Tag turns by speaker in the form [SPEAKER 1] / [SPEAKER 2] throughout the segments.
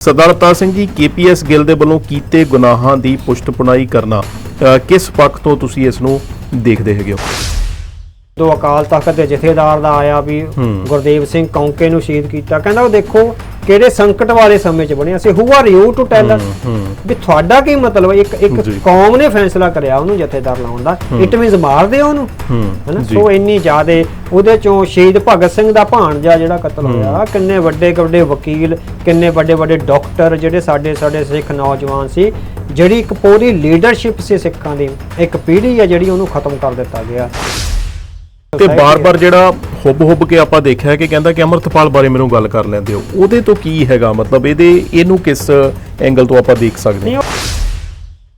[SPEAKER 1] ਸਰਦਾਰ Avtar Singh ji KPS Gill ਦੇ ਵੱਲੋਂ ਕੀਤੇ ਗੁਨਾਹਾਂ ਦੀ ਪੁਸ਼ਟਪੁਣਾਈ ਕਰਨਾ ਅ, ਕਿਸ ਪੱਖ ਤੋਂ ਤੁਸੀਂ ਇਸ ਨੂੰ ਦੇਖਦੇ ਹੈਗੇ ਹੋ
[SPEAKER 2] ਤੋਂ ਅਕਾਲ ਤਖਤ ਦੇ ਜਥੇਦਾਰ ਦਾ ਆਇਆ ਵੀ। ਗੁਰਦੇਵ ਸਿੰਘ ਕੌਂਕੇ ਨੂੰ ਸ਼ਹੀਦ ਕੀਤਾ ਕਹਿੰਦਾ ਉਹ ਦੇਖੋ ਕਿਹੜੇ ਸੰਕਟ ਵਾਲੇ ਸਮੇਂ 'ਚ ਬਣਿਆ? ਸੀ who are you to tell us ਵੀ ਤੁਹਾਡਾ ਕੀ ਮਤਲਬ? ਇੱਕ ਇੱਕ। ਕੌਮ ਨੇ ਫੈਸਲਾ ਕਰਿਆ ਉਹਨੂੰ ਜਥੇਦਾਰ ਲਾਉਣ ਦਾ। ਇਟ ਮੀਨਸ ਮਾਰ ਦਿਓ ਉਹਨੂੰ। ਹਨਾ। ਸੋ ਇੰਨੀ ਜ਼ਿਆਦੇ ਉਹਦੇ ਚੋਂ ਸ਼ਹੀਦ ਭਗਤ ਸਿੰਘ ਦਾ ਭਾਣਜਾ ਜਿਹੜਾ ਕਤਲ ਹੋਇਆ ਕਿੰਨੇ ਵੱਡੇ ਵੱਡੇ ਵਕੀਲ ਕਿੰਨੇ ਵੱਡੇ ਵੱਡੇ ਡਾਕਟਰ ਜਿਹੜੇ ਸਾਡੇ ਸਾਡੇ ਸਿੱਖ ਨੌਜਵਾਨ ਸੀ ਜਿਹੜੀ ਇੱਕ ਪੂਰੀ ਲੀਡਰਸ਼ਿਪ ਸੀ ਸਿੱਖਾਂ ਦੀ ਇੱਕ ਪੀੜ੍ਹੀ ਹੈ ਜਿਹੜੀ ਉਹਨੂੰ ਖਤਮ ਕਰ ਦਿੱਤਾ ਗਿਆ।
[SPEAKER 1] ਤੇ ਬਾਰ-ਬਾਰ ਜਿਹੜਾ ਹੁੱਬ-ਹੁੱਬ ਕੇ ਆਪਾਂ ਦੇਖਿਆ ਕਿ ਕਹਿੰਦਾ ਕਿ ਅਮਰਤਪਾਲ ਬਾਰੇ ਮੈਨੂੰ ਗੱਲ ਕਰ ਲੈਂਦੇ ਹੋ। ਉਹਦੇ ਤੋਂ ਕੀ ਹੈਗਾ? ਮਤਲਬ ਇਹਦੇ ਇਹਨੂੰ ਕਿਸ ਐਂਗਲ ਤੋਂ ਆਪਾਂ ਦੇਖ ਸਕਦੇ
[SPEAKER 2] ਨਹੀਂ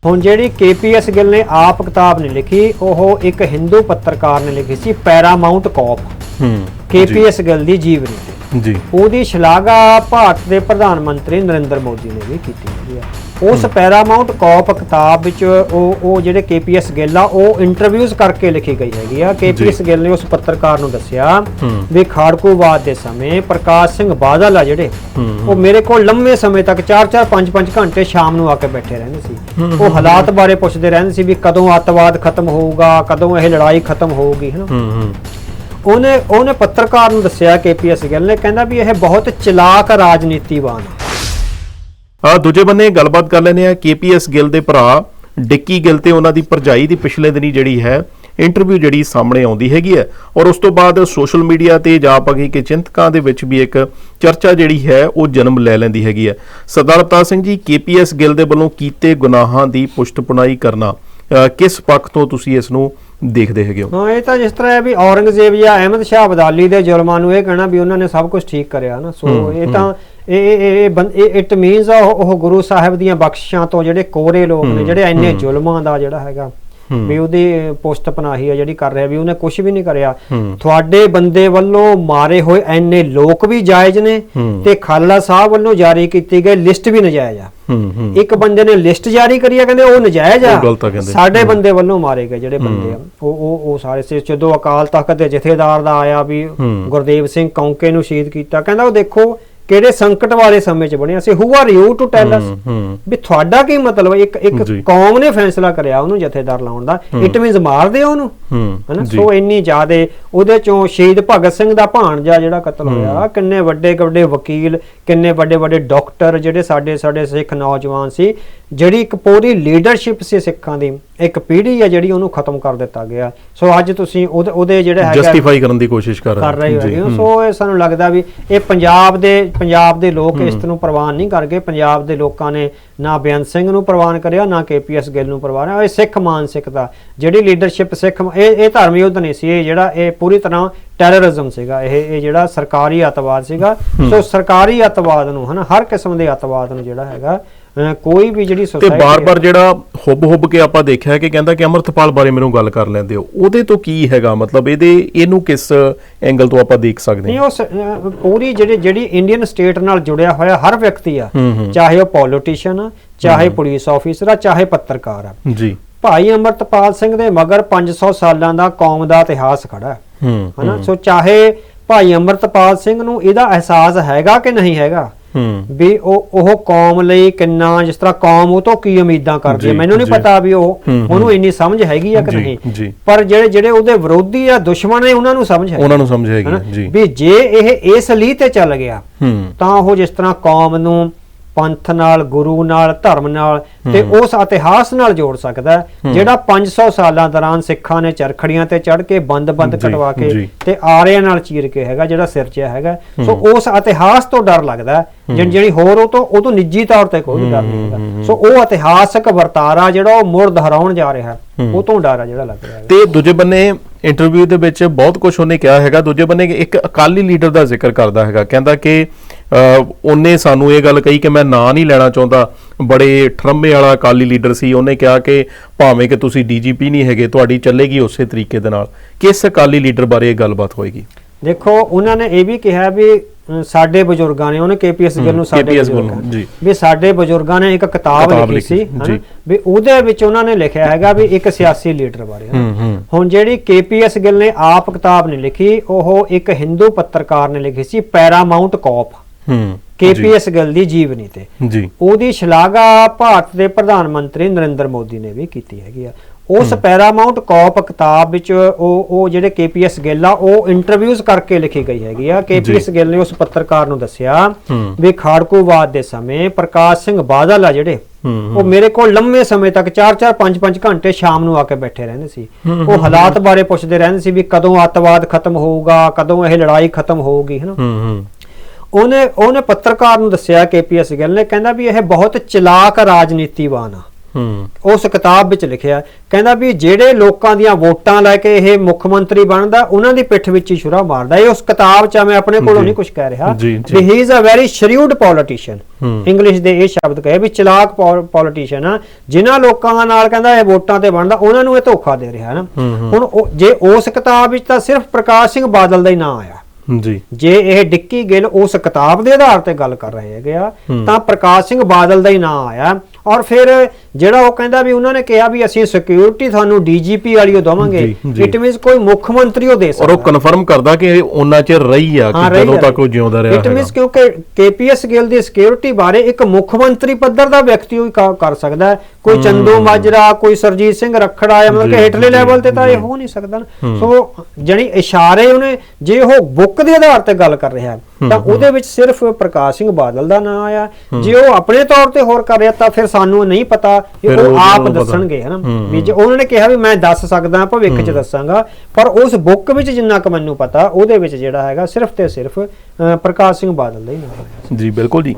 [SPEAKER 2] ਹੁਣ ਜਿਹੜੀ ਕੇਪੀਐਸ ਗਿੱਲ ਨੇ ਆਪ ਕਿਤਾਬ ਨਹੀਂ ਲਿਖੀ ਉਹ ਇੱਕ ਹਿੰਦੂ ਪੱਤਰਕਾਰ ਨੇ ਲਿਖੀ ਸੀ ਪੈਰਾਮਾਉਂਟ ਕੌਪ
[SPEAKER 1] ਹੂੰ
[SPEAKER 2] ਕੇਪੀਐਸ ਗਿੱਲ ਦੀ ਜੀਵਨੀ
[SPEAKER 1] ਜੀ।
[SPEAKER 2] ਉਹਦੀ ਸ਼ਲਾਘਾ ਭਾਰਤ ਦੇ ਪ੍ਰਧਾਨ ਮੰਤਰੀ ਨਰਿੰਦਰ ਮੋਦੀ ਨੇ ਵੀ ਕੀਤੀ ਆ ਉਸ ਪੈਰਾਮਾਉਂਟ ਕੌਪ ਕਿਤਾਬ ਵਿੱਚ ਉਹ ਉਹ ਜਿਹੜੇ ਕੇਪੀਐਸ ਗਿੱਲ ਆ ਉਹ ਇੰਟਰਵਿਊਜ਼ ਕਰਕੇ ਲਿਖੀ ਗਈ ਹੈਗੀ ਆ। ਕੇਪੀਐਸ ਗਿੱਲ ਨੇ ਉਸ ਪੱਤਰਕਾਰ ਨੂੰ ਦੱਸਿਆ। ਵੀ ਖਾੜਕੂਵਾਦ ਦੇ ਸਮੇਂ ਪ੍ਰਕਾਸ਼ ਸਿੰਘ ਬਾਦਲ ਆ ਜਿਹੜੇ। ਉਹ ਮੇਰੇ ਕੋਲ ਲੰਮੇ ਸਮੇਂ ਤੱਕ 4-4 5-5 ਘੰਟੇ ਸ਼ਾਮ ਨੂੰ ਆ ਕੇ ਬੈਠੇ ਰਹਿੰਦੇ ਸੀ। ਉਹ ਹਾਲਾਤ ਬਾਰੇ ਪੁੱਛਦੇ ਰਹਿੰਦੇ ਸੀ ਵੀ ਕਦੋਂ ਅੱਤਵਾਦ ਖਤਮ ਹੋਊਗਾ ਕਦੋਂ ਇਹ ਲੜਾਈ ਖਤਮ ਹੋਊਗੀ ਹਨਾ। ਉਹਨੇ ਉਹਨੇ ਪੱਤਰਕਾਰ ਨੂੰ ਦੱਸਿਆ ਕੇਪੀਐਸ ਗਿੱਲ ਨੇ ਕਹਿੰਦਾ ਵੀ ਇਹ ਬਹੁਤ ਚਲਾਕ ਰਾਜਨੀਤੀਵਾਨ
[SPEAKER 1] ਆ ਦੂਜੇ ਬੰਨੇ ਗੱਲਬਾਤ ਕਰ ਲੈਨੇ ਆ ਕੇਪੀਐਸ ਗਿੱਲ ਦੇ ਭਰਾ ਡਿੱਕੀ ਗਿੱਲ ਤੇ ਉਹਨਾਂ ਦੀ ਭਰਜਾਈ ਦੀ ਪਿਛਲੇ ਦਿਨੀ ਜਿਹੜੀ ਹੈ ਇੰਟਰਵਿਊ ਜਿਹੜੀ ਸਾਹਮਣੇ ਆਉਂਦੀ ਹੈਗੀ ਹੈ। ਔਰ ਉਸ ਤੋਂ ਬਾਅਦ ਸੋਸ਼ਲ ਮੀਡੀਆ ਤੇ ਜਾ ਪਗੀ ਕਿ ਚਿੰਤਕਾਂ ਦੇ ਵਿੱਚ ਵੀ ਇੱਕ ਚਰਚਾ ਜਿਹੜੀ ਹੈ, ਉਹ ਜਨਮ ਲੈ ਲੈਂਦੀ ਹੈਗੀ ਹੈ। ਸਰਦਾਰ ਅਵਤਾਰ ਸਿੰਘ ਜੀ, ਕੇਪੀਐਸ ਗਿੱਲ ਦੇ ਵੱਲੋਂ ਕੀਤੇ ਗੁਨਾਹਾਂ ਦੀ ਪੁਸ਼ਟਪੁਣਾਈ ਕਰਨਾ ਕਿਸ ਪੱਖ ਤੋਂ ਤੁਸੀਂ ਇਸ ਨੂੰ ਦੇਖਦੇ ਹੈਗੇ ਹੋ।
[SPEAKER 2] ਹਾਂ ਇਹ ਤਾਂ ਜਿਸ ਤਰ੍ਹਾਂ ਹੈ ਵੀ ਔਰੰਗਜ਼ੇਬ ਜਾਂ ਅਹਿਮਦ ਸ਼ਾਹ ਅਬਦਾਲੀ ਦੇ ਜ਼ੁਲਮਾਂ ਨੂੰ ਇਹ ਕਹਿਣਾ ਵੀ ਉਹਨਾਂ ਨੇ ਸਭ ਕੁਝ ਠੀਕ ਕਰਿਆ ਨਾ। ਸੋ ਇਹ ਤਾਂ ਇਹ ਇਹ ਇਟ ਮੀਨਸ ਉਹ ਗੁਰੂ ਸਾਹਿਬ ਦੀਆਂ ਬਖਸ਼ਿਸ਼ਾਂ ਤੋਂ ਜਿਹੜੇ ਕੋਰੇ ਲੋਕ ਨੇ ਜਿਹੜੇ ਇੰਨੇ ਜ਼ੁਲਮਾਂ ਦਾ ਜਿਹੜਾ ਹੈਗਾ ਵੀ ਉਹਦੀ ਪੁਸਤ ਪਨਾਹੀ ਹੈ ਜਿਹੜੀ ਕਰ ਰਿਹਾ ਵੀ ਉਹਨੇ ਕੁਝ ਵੀ ਨਹੀਂ ਕਰਿਆ। ਤੁਹਾਡੇ ਬੰਦੇ ਵੱਲੋਂ ਮਾਰੇ ਹੋਏ ਐਨੇ ਲੋਕ ਵੀ ਜਾਇਜ਼ ਨੇ। ਤੇ ਖਾਲੜਾ ਸਾਹਿਬ ਵੱਲੋਂ ਜਾਰੀ ਕੀਤੀ ਗਈ ਲਿਸਟ ਵੀ ਨਜਾਇਜ਼ ਆ ਇੱਕ ਬੰਦੇ ਨੇ ਲਿਸਟ ਜਾਰੀ ਕਰੀ ਆ ਕਹਿੰਦੇ ਉਹ ਨਜਾਇਜ਼ ਆ
[SPEAKER 1] ਆ।
[SPEAKER 2] ਸਾਡੇ ਬੰਦੇ ਵੱਲੋਂ ਮਾਰੇ ਗਏ ਜਿਹੜੇ ਬੰਦੇ ਆ ਉਹ ਉਹ ਉਹ ਸਾਰੇ ਸੀ ਜਦੋਂ ਅਕਾਲ ਤਖਤ ਦੇ ਜਥੇਦਾਰ ਦਾ ਆਇਆ ਵੀ। ਗੁਰਦੇਵ ਸਿੰਘ ਕੌਂਕੇ ਨੂੰ ਸ਼ਹੀਦ ਕੀਤਾ ਕਹਿੰਦਾ ਉਹ ਦੇਖੋ ਕਿਹੜੇ ਸੰਕਟ ਵਾਲੇ ਸਮੇਂ 'ਚ ਬਣਿਆ? ਸੀ who are you to tell us ਵੀ ਤੁਹਾਡਾ ਕੀ ਮਤਲਬ? ਇੱਕ ਇੱਕ। ਕੌਮ ਨੇ ਫੈਸਲਾ ਕਰਿਆ ਉਹਨੂੰ ਜਥੇਦਾਰ ਲਾਉਣ ਦਾ। ਇਟ ਮੀਨਸ ਮਾਰ ਦਿਓ ਉਹਨੂੰ। ਹਨਾ। ਸੋ ਇੰਨੀ ਜ਼ਿਆਦੇ ਉਹਦੇ ਚੋਂ ਸ਼ਹੀਦ ਭਗਤ ਸਿੰਘ ਦਾ ਭਾਣਜਾ ਜਿਹੜਾ ਕਤਲ ਹੋਇਆ ਕਿੰਨੇ ਵੱਡੇ ਵੱਡੇ ਵਕੀਲ ਕਿੰਨੇ ਵੱਡੇ ਵੱਡੇ ਡਾਕਟਰ ਜਿਹੜੇ ਸਾਡੇ ਸਾਡੇ ਸਿੱਖ ਨੌਜਵਾਨ ਸੀ ਜਿਹੜੀ ਇੱਕ ਪੂਰੀ ਲੀਡਰਸ਼ਿਪ ਸੀ ਸਿੱਖਾਂ ਦੀ ਇੱਕ ਪੀੜ੍ਹੀ ਹੈ ਜਿਹੜੀ ਉਹਨੂੰ ਖਤਮ ਕਰ ਦਿੱਤਾ ਗਿਆ। ਸੋ ਅੱਜ ਤੁਸੀਂ ਉਹਦੇ ਉਹਦੇ ਜਿਹੜੇ ਹੈਗਾ
[SPEAKER 1] ਜਸਟੀਫਾਈ ਕਰਨ ਦੀ ਕੋਸ਼ਿਸ਼ ਕਰ
[SPEAKER 2] ਰਹੇ ਹੋ। ਸੋ ਇਹ ਸਾਨੂੰ ਲੱਗਦਾ ਵੀ ਇਹ ਪੰਜਾਬ ਦੇ ਪੰਜਾਬ ਦੇ ਲੋਕ ਇਸ ਨੂੰ ਪ੍ਰਵਾਨ ਨਹੀਂ ਕਰਗੇ ਪੰਜਾਬ ਦੇ ਲੋਕਾਂ ਨੇ ਨਾ ਬੇਅੰਤ ਸਿੰਘ ਨੂੰ ਪ੍ਰਵਾਨ ਕਰਿਆ ਨਾ ਕੇਪੀਐਸ ਗਿੱਲ ਨੂੰ ਪ੍ਰਵਾਨ ਇਹ ਸਿੱਖ ਮਾਨਸਿਕਤਾ ਜਿਹੜੀ ਲੀਡਰਸ਼ਿਪ ਸਿੱਖ ਇਹ ਇਹ ਧਰਮ ਯੁੱਧ ਨਹੀਂ ਸੀ। ਇਹ ਜਿਹੜਾ ਇਹ ਪੂਰੀ ਤਰ੍ਹਾਂ ਟੈਰਰਿਜ਼ਮ ਸੀਗਾ। ਇਹ ਇਹ ਜਿਹੜਾ ਸਰਕਾਰੀ ਅੱਤਵਾਦ ਸੀਗਾ। ਸੋ ਸਰਕਾਰੀ ਅੱਤਵਾਦ ਨੂੰ ਹਨਾ ਹਰ ਕਿਸਮ ਦੇ ਅੱਤਵਾਦ ਨੂੰ ਜਿਹੜਾ ਹੈਗਾ ਕੋਈ ਵੀ ਜਿਹੜੀ
[SPEAKER 1] ਤੇ
[SPEAKER 2] society
[SPEAKER 1] ਬਾਰ-ਬਾਰ ਜਿਹੜਾ ਹੁੱਬ-ਹੁੱਬ ਕੇ ਆਪਾਂ ਦੇਖਿਆ ਕਿ ਕਹਿੰਦਾ ਕਿ ਅਮਰਤਪਾਲ ਬਾਰੇ ਮੈਨੂੰ ਗੱਲ ਕਰ ਲੈਂਦੇ ਹੋ। ਉਹਦੇ ਤੋਂ ਕੀ ਹੈਗਾ? ਮਤਲਬ ਇਹਦੇ ਇਹਨੂੰ ਕਿਸ ਐਂਗਲ ਤੋਂ ਆਪਾਂ ਦੇਖ ਸਕਦੇ
[SPEAKER 2] ਨਹੀਂ
[SPEAKER 1] ਹਾਂ?
[SPEAKER 2] ਉਸ ਅਹ, ਪੂਰੀ ਜਿਹੜੀ ਜਿਹੜੀ ਇੰਡੀਅਨ ਸਟੇਟ ਨਾਲ ਜੁੜਿਆ ਹੋਇਆ ਹਰ ਵਿਅਕਤੀ ਆ। ਚਾਹੇ ਉਹ ਪੋਲੀਟੀਸ਼ੀਅਨ ਆ ਚਾਹੇ ਪੁਲਿਸ ਆਫੀਸਰ ਆ ਚਾਹੇ ਪੱਤਰਕਾਰ ਆ।
[SPEAKER 1] ਜੀ।
[SPEAKER 2] ਭਾਈ ਅਮਰਤਪਾਲ ਸਿੰਘ ਦੇ ਮਗਰ 500 ਸਾਲਾਂ ਦਾ ਕੌਮ ਦਾ ਇਤਿਹਾਸ ਖੜਾ ਹੈ। ਹਨਾ? ਸੋ ਚਾਹੇ ਭਾਈ ਅਮਰਤਪਾਲ ਸਿੰਘ ਨੂੰ ਇਹਦਾ ਅਹਿਸਾਸ ਹੈਗਾ ਕਿ ਨਹੀਂ ਹੈਗਾ ਵੀ ਉਹ ਉਹ ਕੌਮ ਲਈ ਕਿੰਨਾ ਜਿਸ ਤਰ੍ਹਾਂ ਕੌਮ ਉਹ ਤੋਂ ਕੀ ਉਮੀਦਾਂ ਕਰਦੀ ਹੈ। ਮੈਨੂੰ ਨਹੀਂ। ਪਤਾ ਵੀ ਉਹ। ਉਹਨੂੰ ਇੰਨੀ ਸਮਝ ਹੈਗੀ ਆ ਕਿ ਨਹੀਂ। ਪਰ ਜਿਹੜੇ ਜਿਹੜੇ ਉਹਦੇ ਵਿਰੋਧੀ ਆ ਦੁਸ਼ਮਣ ਨੇ ਉਹਨਾਂ ਨੂੰ ਸਮਝ ਹੈ
[SPEAKER 1] ਉਹਨਾਂ ਨੂੰ ਸਮਝ ਹੈਗੀ ਜੀ।
[SPEAKER 2] ਵੀ ਜੇ ਇਹ ਇਸ ਲੀਹ ਤੇ ਚੱਲ ਗਿਆ ਤਾਂ ਉਹ ਜਿਸ ਤਰ੍ਹਾਂ ਕੌਮ ਨੂੰ ਪੰਥ ਨਾਲ ਗੁਰੂ ਨਾਲ ਧਰਮ ਨਾਲ ਤੇ ਉਸ ਇਤਿਹਾਸ ਨਾਲ ਜੋੜ ਸਕਦਾ ਜਿਹੜਾ 500 ਸਾਲਾਂ ਦੌਰਾਨ ਸਿੱਖਾਂ ਨੇ ਚਰਖੜੀਆਂ ਤੇ ਚੜ ਕੇ ਬੰਦ-ਬੰਦ ਕਟਵਾ ਕੇ। ਤੇ ਆਰਿਆਂ ਨਾਲ ਚੀਰ ਕੇ ਹੈਗਾ ਜਿਹੜਾ ਸਿਰਜਿਆ ਹੈਗਾ ਸੋ ਉਸ ਇਤਿਹਾਸ ਤੋਂ ਡਰ ਲੱਗਦਾ ਜਿਹੜੀ ਹੋਰ ਉਹ ਤੋਂ ਉਹ ਤੋਂ ਨਿੱਜੀ ਤੌਰ ਤੇ ਕੋਈ ਡਰ ਨਹੀਂ ਹੈਗਾ। ਸੋ ਉਹ ਇਤਿਹਾਸਕ ਵਰਤਾਰਾ ਜਿਹੜਾ ਉਹ ਮੁੜ ਦੁਹਰਾਉਣ ਜਾ ਰਿਹਾ ਉਹ ਤੋਂ ਡਰ ਆ ਜਿਹੜਾ ਲੱਗ ਰਿਹਾ
[SPEAKER 1] ਤੇ ਦੂਜੇ ਬੰਨੇ ਇੰਟਰਵਿਊ ਦੇ ਵਿੱਚ ਬਹੁਤ ਕੁਝ ਉਹਨੇ ਕਿਹਾ ਹੈਗਾ। ਦੂਜੇ ਬੰਨੇ ਇੱਕ ਅਕਾਲੀ ਲੀਡਰ ਦਾ ਜ਼ਿਕਰ ਕਰਦਾ ਹੈਗਾ। ਕਹਿੰਦਾ ਕਿ ਉਹਨੇ ਸਾਨੂੰ ਇਹ ਗੱਲ ਕਹੀ ਕਿ ਮੈਂ ਨਾਂ ਨਹੀਂ ਲੈਣਾ ਚਾਹੁੰਦਾ। ਬੜੇ ਠਰੰਮੇ ਵਾਲਾ ਅਕਾਲੀ ਲੀਡਰ ਸੀ। ਉਹਨੇ ਕਿਹਾ ਕਿ ਭਾਵੇਂ ਕਿ ਤੁਸੀਂ ਡੀਜੀਪੀ ਨਹੀਂ ਹੈਗੇ ਤੁਹਾਡੀ ਚੱਲੇਗੀ ਉਸੇ ਤਰੀਕੇ ਦੇ ਨਾਲ। ਕਿਸ ਅਕਾਲੀ ਲੀਡਰ ਬਾਰੇ ਇਹ ਗੱਲਬਾਤ ਹੋਏਗੀ?
[SPEAKER 2] ਦੇਖੋ ਉਹਨਾਂ ਨੇ ਇਹ ਵੀ ਕਿਹਾ ਵੀ ਸਾਡੇ ਬਜ਼ੁਰਗਾਂ ਨੇ ਉਹਨੇ ਕੇਪੀਐਸ ਗਿੱਲ ਨੂੰ ਸਾਡੇ ਬਜ਼ੁਰਗਾਂ
[SPEAKER 1] ਜੀ।
[SPEAKER 2] ਵੀ ਸਾਡੇ ਬਜ਼ੁਰਗਾਂ ਨੇ ਇੱਕ ਕਿਤਾਬ ਲਿਖੀ ਸੀ ਵੀ ਉਹਦੇ ਵਿੱਚ ਉਹਨਾਂ ਨੇ ਲਿਖਿਆ ਹੈਗਾ ਵੀ ਇੱਕ ਸਿਆਸੀ ਲੀਡਰ ਬਾਰੇ ਹੁਣ ਜਿਹੜੀ ਕੇਪੀਐਸ ਗਿੱਲ ਨੇ ਆਪ ਕਿਤਾਬ ਨਹੀਂ ਲਿਖੀ ਉਹ ਇੱਕ ਹਿੰਦੂ ਪੱਤਰਕਾਰ ਨੇ ਲਿਖੀ ਸੀ ਪੈਰਾਮਾਉਂਟ ਕੌਪ।
[SPEAKER 1] ਹੂੰ।
[SPEAKER 2] ਕੇਪੀਐਸ ਗਿੱਲ ਦੀ ਜੀਵਨੀ ਤੇ।
[SPEAKER 1] ਜੀ।
[SPEAKER 2] ਉਹਦੀ ਸ਼ਲਾਘਾ ਭਾਰਤ ਦੇ ਪ੍ਰਧਾਨ ਮੰਤਰੀ ਨਰਿੰਦਰ ਮੋਦੀ ਨੇ ਵੀ ਕੀਤੀ ਹੈਗੀ ਆ। ਉਸ ਪੈਰਾਮਾਉਂਟ ਕੌਪ ਕਿਤਾਬ ਵਿੱਚ ਉਹ ਉਹ ਜਿਹੜੇ ਕੇਪੀਐਸ ਗਿੱਲ ਆ ਉਹ ਇੰਟਰਵਿਊਜ਼ ਕਰਕੇ ਲਿਖੀ ਗਈ ਹੈਗੀ ਆ। ਕੇਪੀਐਸ ਗਿੱਲ ਨੇ ਉਸ ਪੱਤਰਕਾਰ ਨੂੰ ਦੱਸਿਆ। ਵੀ ਖਾੜਕੂਵਾਦ ਦੇ ਸਮੇਂ ਪ੍ਰਕਾਸ਼ ਸਿੰਘ ਬਾਦਲ ਆ ਜਿਹੜੇ ਉਹ ਮੇਰੇ ਕੋਲ ਲੰਮੇ ਸਮੇਂ ਤੱਕ 4-4 5-5 ਘੰਟੇ ਸ਼ਾਮ ਨੂੰ ਆ ਕੇ ਬੈਠੇ ਰਹਿੰਦੇ ਸੀ। ਉਹ ਹਾਲਾਤ ਬਾਰੇ ਪੁੱਛਦੇ ਰਹਿੰਦੇ ਸੀ ਵੀ ਕਦੋਂ ਅੱਤਵਾਦ ਖਤਮ ਹੋਊਗਾ ਕਦੋਂ ਇਹ ਲੜਾਈ ਖਤਮ ਹੋਊਗੀ ਹਨਾ। ਉਹਨੇ ਉਹਨੇ ਪੱਤਰਕਾਰ ਨੂੰ ਦੱਸਿਆ ਕੇਪੀਐਸ ਗਿੱਲ ਨੇ ਕਹਿੰਦਾ ਵੀ ਇਹ ਬਹੁਤ ਚਲਾਕ ਰਾਜਨੀਤੀਵਾਨ ਆ
[SPEAKER 1] ਹੂੰ
[SPEAKER 2] ਉਸ ਕਿਤਾਬ ਵਿੱਚ ਲਿਖਿਆ ਕਹਿੰਦਾ ਵੀ ਜਿਹੜੇ ਲੋਕਾਂ ਦੀਆਂ ਵੋਟਾਂ ਲੈ ਕੇ ਇਹ ਮੁੱਖ ਮੰਤਰੀ ਬਣਦਾ ਉਹਨਾਂ ਦੀ ਪਿੱਠ ਵਿੱਚ ਹੀ ਛੁਰਾ ਮਾਰਦਾ ਇਹ ਉਸ ਕਿਤਾਬ 'ਚ ਮੈਂ ਆਪਣੇ ਕੋਲੋਂ। ਨਹੀਂ ਕੁਝ ਕਹਿ ਰਿਹਾ। ਵੀ he is a very shrewd politician. English ਦੇ ਇਹ ਸ਼ਬਦ ਕਹੇ ਵੀ ਚਲਾਕ ਪੋਲੀਟੀਸ਼ੀਅਨ ਆ ਜਿਨ੍ਹਾਂ ਲੋਕਾਂ ਨਾਲ ਕਹਿੰਦਾ ਇਹ ਵੋਟਾਂ ਤੇ ਬਣਦਾ ਉਹਨਾਂ ਨੂੰ ਇਹ ਧੋਖਾ ਦੇ ਰਿਹਾ ਨਾ। ਹੁਣ ਜੇ ਉਸ ਕਿਤਾਬ ਵਿੱਚ ਤਾਂ ਸਿਰਫ ਪ੍ਰਕਾਸ਼ ਸਿੰਘ ਬਾਦਲ ਦਾ ਹੀ ਨਾਂ ਆਇਆ
[SPEAKER 1] ਜੀ
[SPEAKER 2] ਜੇ ਇਹ ਡਿੱਕੀ ਗਿੱਲ ਉਸ ਕਿਤਾਬ ਦੇ ਆਧਾਰ ਤੇ ਗੱਲ ਕਰ ਰਹੇ ਹੈਗੇ ਆ। ਤਾਂ ਪ੍ਰਕਾਸ਼ ਸਿੰਘ ਬਾਦਲ ਦਾ ਹੀ ਨਾਂ ਆਇਆ ਔਰ ਫਿਰ ਜਿਹੜਾ ਉਹ ਕਹਿੰਦਾ ਵੀ ਉਹਨਾਂ ਨੇ ਕਿਹਾ ਵੀ ਅਸੀਂ ਸਿਕਿਉਰਿਟੀ ਤੁਹਾਨੂੰ ਡੀਜੀਪੀ ਵਾਲੀ ਉਹ ਦਵਾਂਗੇ। ਇਟ ਮੀਨਸ ਕੋਈ ਮੁੱਖ ਮੰਤਰੀ ਉਹ ਦੇ
[SPEAKER 1] ਔਰ
[SPEAKER 2] ਸਕਦਾ
[SPEAKER 1] ਉਹ ਕਨਫਰਮ ਕਰਦਾ ਕਿ ਉਹਨਾਂ ਚਿਰ ਰਹੀ ਆ ਕਿ ਜਦੋਂ। ਤੱਕ ਉਹ ਜਿਉਂਦਾ ਰਿਹਾ
[SPEAKER 2] ਇਟ ਮੀਨਸ ਕਿਉਂਕਿ ਕੇਪੀਐਸ ਗਿੱਲ ਦੀ ਸਿਕਿਉਰਿਟੀ ਬਾਰੇ ਇੱਕ ਮੁੱਖ ਮੰਤਰੀ ਪੱਧਰ ਦਾ ਵਿਅਕਤੀ ਉਹ ਕਰ ਸਕਦਾ। ਕੋਈ ਚੰਦੂ ਮਾਜਰਾ ਕੋਈ ਸਰਜੀਤ ਸਿੰਘ ਰਖੜਾ ਜਾਂ ਮਤਲਬ ਕਿ ਹੇਠਲੇ ਲੈਵਲ ਤੇ ਤਾਂ ਇਹ। ਹੋ ਨਹੀਂ ਸਕਦਾ। ਸੋ ਜਣੀ ਇਸ਼ਾਰੇ ਉਹਨੇ ਜੇ ਉਹ ਬੁੱਕ ਦੇ ਆਧਾਰ ਤੇ ਗੱਲ ਕਰ ਰਿਹਾ ਹੈ, ਤਾਂ ਉਹਦੇ ਵਿੱਚ ਸਿਰਫ ਪ੍ਰਕਾਸ਼ ਸਿੰਘ ਬਾਦਲ ਦਾ ਨਾਮ ਆਇਆ। ਜੇ ਉਹ ਆਪਣੇ ਤੌਰ ਤੇ ਹੋਰ ਕਰ ਰਿਹਾ ਤਾਂ ਫਿਰ ਸਾਨੂੰ ਨਹੀਂ ਪਤਾ ਕਿ ਉਹ ਆਪ। ਦੱਸਣਗੇ ਹਨਾ? ਵੀ ਜੇ ਉਹਨਾਂ ਨੇ ਕਿਹਾ ਵੀ ਮੈਂ ਦੱਸ ਸਕਦਾ ਭਵਿੱਖ 'ਚ ਦੱਸਾਂਗਾ। ਪਰ ਉਸ ਬੁੱਕ ਵਿੱਚ ਜਿੰਨਾ ਕੁ ਮੈਨੂੰ ਪਤਾ ਉਹਦੇ ਵਿੱਚ ਜਿਹੜਾ ਹੈਗਾ ਸਿਰਫ ਤੇ ਸਿਰਫ ਪ੍ਰਕਾਸ਼ ਸਿੰਘ ਬਾਦਲ ਦਾ ਹੀ ਨਾਮ ਹੈ
[SPEAKER 1] ਜੀ ਬਿਲਕੁਲ ਜੀ।